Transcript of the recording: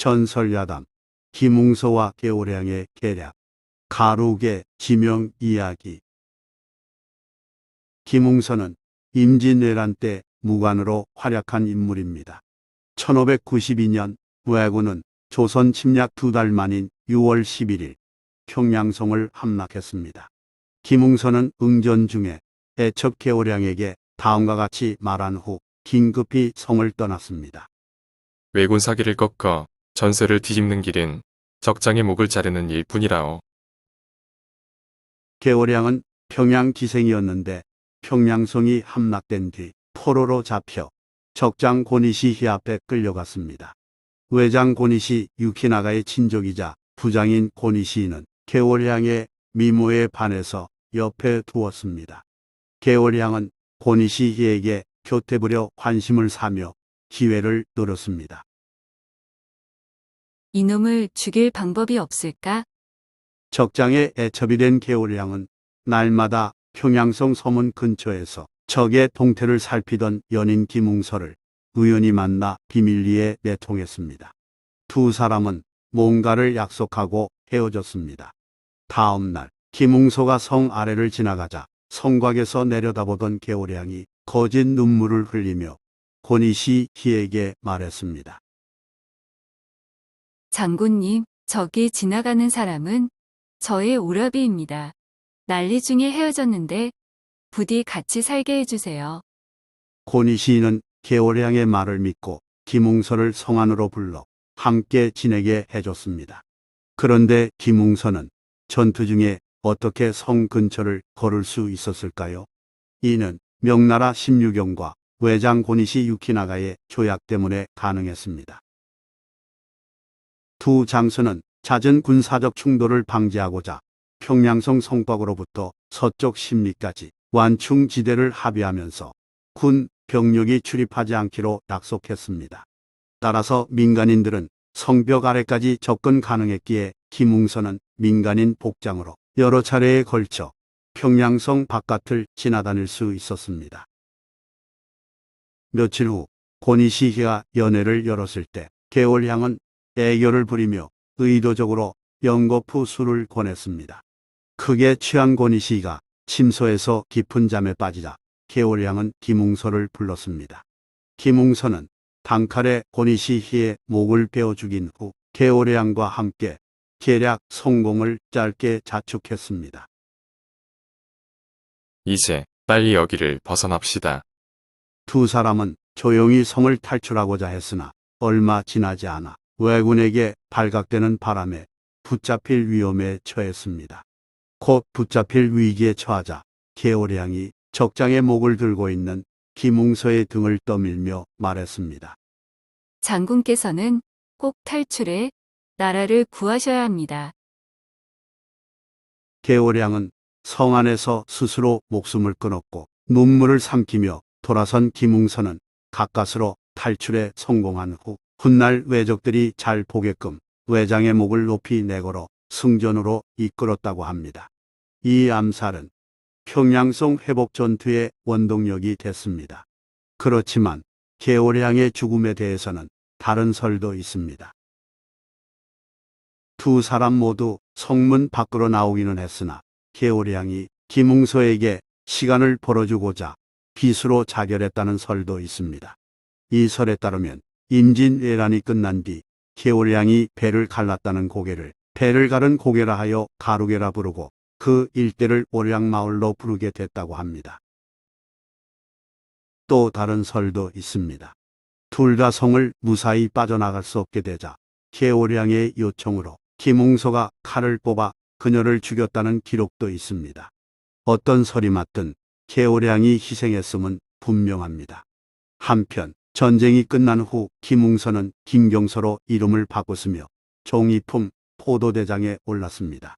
전설야담, 김웅서와 개오량의 계략, 가루계 지명 이야기. 김웅서는 임진왜란 때 무관으로 활약한 인물입니다. 1592년 왜군은 조선 침략 두 달 만인 6월 11일 평양성을 함락했습니다. 김웅서는 응전 중에 애첩 개오량에게 다음과 같이 말한 후 긴급히 성을 떠났습니다. 왜군 사기를 꺾어 전세를 뒤집는 길은 적장의 목을 자르는 일뿐이라오. 개오량은 평양 기생이었는데 평양성이 함락된 뒤 포로로 잡혀 적장 고니시 앞에 끌려갔습니다. 외장 고니시 유키나가의 친족이자 부장인 고니시는 개오량의 미모에 반해서 옆에 두었습니다. 개오량은 고니시에게 교태부려 관심을 사며 기회를 노렸습니다. 이놈을 죽일 방법이 없을까? 적장에 애첩이 된 개오량은 날마다 평양성 서문 근처에서 적의 동태를 살피던 연인 김웅서를 우연히 만나 비밀리에 내통했습니다. 두 사람은 뭔가를 약속하고 헤어졌습니다. 다음 날 김웅서가 성 아래를 지나가자 성곽에서 내려다보던 개오량이 거짓 눈물을 흘리며 고니시 희에게 말했습니다. 장군님, 저기 지나가는 사람은 저의 오라비입니다. 난리 중에 헤어졌는데 부디 같이 살게 해주세요. 고니 시인은 개오량의 말을 믿고 김웅서를 성 안으로 불러 함께 지내게 해줬습니다. 그런데 김웅서는 전투 중에 어떻게 성 근처를 걸을 수 있었을까요? 이는 명나라 16경과 외장 고니시 유키나가의 조약 때문에 가능했습니다. 두 장수는 잦은 군사적 충돌을 방지하고자 평양성 성곽으로부터 서쪽 심리까지 완충지대를 합의하면서 군 병력이 출입하지 않기로 약속했습니다. 따라서 민간인들은 성벽 아래까지 접근 가능했기에 김웅선은 민간인 복장으로 여러 차례에 걸쳐 평양성 바깥을 지나다닐 수 있었습니다. 며칠 후 고니시희가 연회를 열었을 때 개월향은 애교를 부리며 의도적으로 연거푸 술을 권했습니다. 크게 취한 고니시가 침소에서 깊은 잠에 빠지자 개월향은 김웅서를 불렀습니다. 김웅서는 단칼에 고니시희의 목을 베어 죽인 후 개월향과 함께 계략 성공을 짧게 자축했습니다. 이제 빨리 여기를 벗어납시다. 두 사람은 조용히 성을 탈출하고자 했으나 얼마 지나지 않아 왜군에게 발각되는 바람에 붙잡힐 위험에 처했습니다. 곧 붙잡힐 위기에 처하자 개오량이 적장의 목을 들고 있는 김웅서의 등을 떠밀며 말했습니다. 장군께서는 꼭 탈출해 나라를 구하셔야 합니다. 개오량은 성 안에서 스스로 목숨을 끊었고 눈물을 삼키며 돌아선 김웅서는 가까스로 탈출에 성공한 후 훗날 외적들이 잘 보게끔 외장의 목을 높이 내걸어 승전으로 이끌었다고 합니다. 이 암살은 평양성 회복 전투의 원동력이 됐습니다. 그렇지만 개오량의 죽음에 대해서는 다른 설도 있습니다. 두 사람 모두 성문 밖으로 나오기는 했으나 개오량이 김웅서에게 시간을 벌어주고자 빗으로 자결했다는 설도 있습니다. 이 설에 따르면 임진왜란이 끝난 뒤 개오량이 배를 갈랐다는 고개를 배를 가른 고개라 하여 가루개라 부르고 그 일대를 오량마을로 부르게 됐다고 합니다. 또 다른 설도 있습니다. 둘 다 성을 무사히 빠져나갈 수 없게 되자 개오량의 요청으로 김웅서가 칼을 뽑아 그녀를 죽였다는 기록도 있습니다. 어떤 설이 맞든 개오량이 희생했음은 분명합니다. 한편 전쟁이 끝난 후 김웅서는 김경서로 이름을 바꿨으며 종이품 포도대장에 올랐습니다.